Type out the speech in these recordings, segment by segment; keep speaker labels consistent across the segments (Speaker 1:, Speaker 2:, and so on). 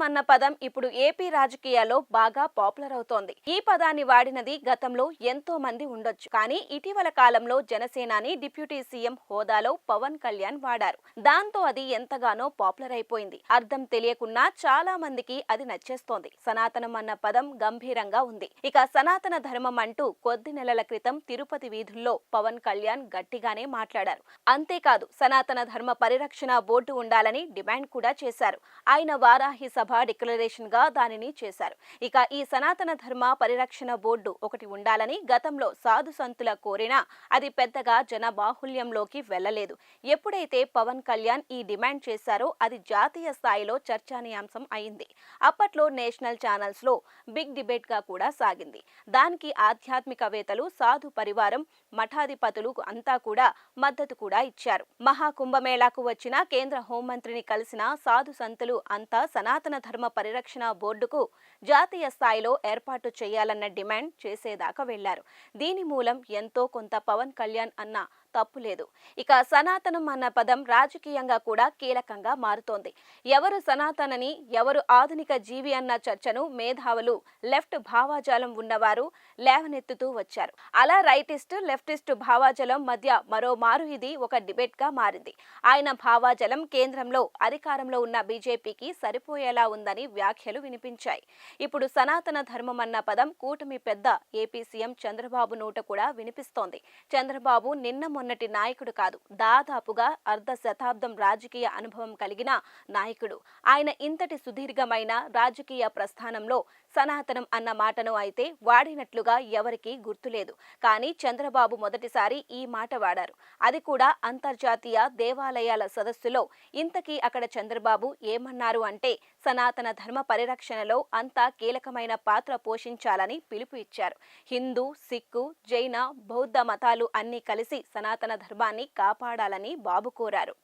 Speaker 1: సనాతనం అన్న పదం ఇప్పుడు ఏపీ రాజకీయాల్లో బాగా పాపులర్ అవుతోంది. ఈ పదాన్ని వాడినది గతంలో ఎంతో మంది ఉండొచ్చు. కానీ ఇటీవల కాలంలో జనసేనాని డిప్యూటీ సీఎం హోదాలో పవన్ కళ్యాణ్ వాడారు. దాంతో అది ఎంతగానో పాపులర్ అయిపోయింది. అర్థం తెలియకున్నా చాలా మందికి అది నచ్చేస్తోంది. సనాతనం అన్న పదం గంభీరంగా ఉంది. ఇక సనాతన ధర్మం అంటూ కొద్ది నెలల క్రితం తిరుపతి వీధుల్లో పవన్ కళ్యాణ్ గట్టిగానే మాట్లాడారు. అంతేకాదు సనాతన ధర్మ పరిరక్షణ బోర్డు ఉండాలని డిమాండ్ కూడా చేశారు. ఆయన వారాహి సభ డిక్లరేషన్గా దానిని చేశారు. ఇక ఈ సనాతన ధర్మ పరిరక్షణ బోర్డు ఒకటి ఉండాలని గతంలో సాధు సంతుల కోరినా అది పెద్దగా జన బాహుల్యంలోకి వెళ్ళలేదు ఎప్పుడైతే పవన్ కళ్యాణ్ ఈ డిమాండ్ చేశారో అది జాతీయ స్థాయిలో చర్చనీయాంశం అయింది. అప్పట్లో నేషనల్ ఛానల్స్లో బిగ్ డిబేట్గా కూడా సాగింది. దానికి ఆధ్యాత్మికవేత్తలు సాధు పరివారం మఠాధిపతులు అంతా కూడా మద్దతు కూడా ఇచ్చారు. మహాకుంభమేళాకు వచ్చిన కేంద్ర హోంమంత్రిని కలిసిన సాధు సంతులు అంతా సనాతన ధర్మ పరిరక్షణ బోర్డుకు జాతీయ స్థాయిలో ఏర్పాటు చేయాలన్న డిమాండ్ చేసేదాకా వెళ్ళారు. దీని మూలం ఎంతో కొంత పవన్ కళ్యాణ్ అన్న తప్పు లేదు ఇక సనాతనం అన్న పదం రాజకీయంగా కూడా కీలకంగా మారుతోంది. ఎవరు సనాతనని ఎవరు ఆధునిక జీవి అన్న చర్చను మేధావులు లెఫ్ట్ భావాజాలం ఉన్నవారు లేవనెత్తుతూ వచ్చారు. అలా రైటిస్ట్ లెఫ్టిస్ట్ భావాజలం మధ్య మరో మారు ఇది ఒక డిబేట్గా మారింది. ఆయన భావాజలం కేంద్రంలో అధికారంలో ఉన్న బీజేపీకి సరిపోయేలా ఉందని వ్యాఖ్యలు వినిపించాయి. ఇప్పుడు సనాతన ధర్మం అన్న పదం కూటమి పెద్ద ఏపీ సీఎం చంద్రబాబు నోట కూడా వినిపిస్తోంది. చంద్రబాబు నిన్న మొన్నటి నాయకుడు కాదు. దాదాపుగా అర్ధ శతాబ్దం రాజకీయ అనుభవం కలిగిన నాయకుడు. ఆయన ఇంతటి సుదీర్ఘమైన రాజకీయ ప్రస్థానంలో సనాతనం అన్న మాటను అయితే వాడినట్లుగా ఎవరికీ గుర్తులేదు. కానీ చంద్రబాబు మొదటిసారి ఈ మాట వాడారు. అది కూడా అంతర్జాతీయ దేవాలయాల సదస్సులో. ఇంతకీ అక్కడ చంద్రబాబు ఏమన్నారు అంటే సనాతన ధర్మ పరిరక్షణలో అంతా కీలకమైన పాత్ర పోషించాలని పిలుపు ఇచ్చారు. హిందూ సిక్కు జైన బౌద్ధ మతాలు అన్నీ కలిసి సనాతన ధర్మాన్ని కాపాడాలని బాబు కోరారు.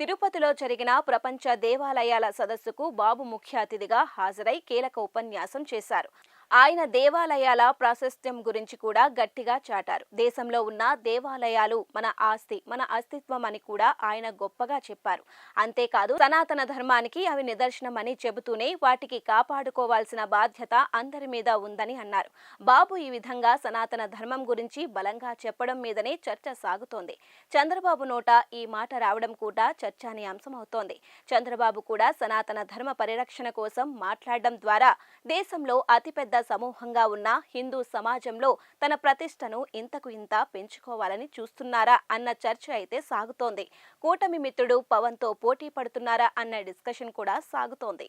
Speaker 1: తిరుపతిలో జరిగిన ప్రపంచ దేవాలయాల సదస్సుకు బాబు ముఖ్య అతిథిగా హాజరై కీలక ఉపన్యాసం చేశారు. ఆయన దేవాలయాల ప్రాశస్త్యం గురించి కూడా గట్టిగా చాటారు. దేశంలో ఉన్న దేవాలయాలు మన ఆస్తి మన అస్తిత్వం అని కూడా ఆయన గొప్పగా చెప్పారు. అంతేకాదు సనాతన ధర్మానికి అవి నిదర్శనమని చెబుతూనే వాటికి కాపాడుకోవాల్సిన బాధ్యత అందరి మీద ఉందని అన్నారు. బాబు ఈ విధంగా సనాతన ధర్మం గురించి బలంగా చెప్పడం మీదనే చర్చ సాగుతోంది. చంద్రబాబు నోట ఈ మాట రావడం కూడా చర్చానీయాంశం అవుతోంది చంద్రబాబు కూడా సనాతన ధర్మ పరిరక్షణ కోసం మాట్లాడడం ద్వారా దేశంలో అతిపెద్ద సమూహంగా ఉన్న హిందూ సమాజంలో తన ప్రతిష్టను ఇంతకు ఇంత పెంచుకోవాలని చూస్తున్నారా అన్న చర్చ అయితే సాగుతోంది. కూటమి మిత్రుడు పవన్తో పోటీ పడుతున్నారా అన్న డిస్కషన్ కూడా సాగుతోంది.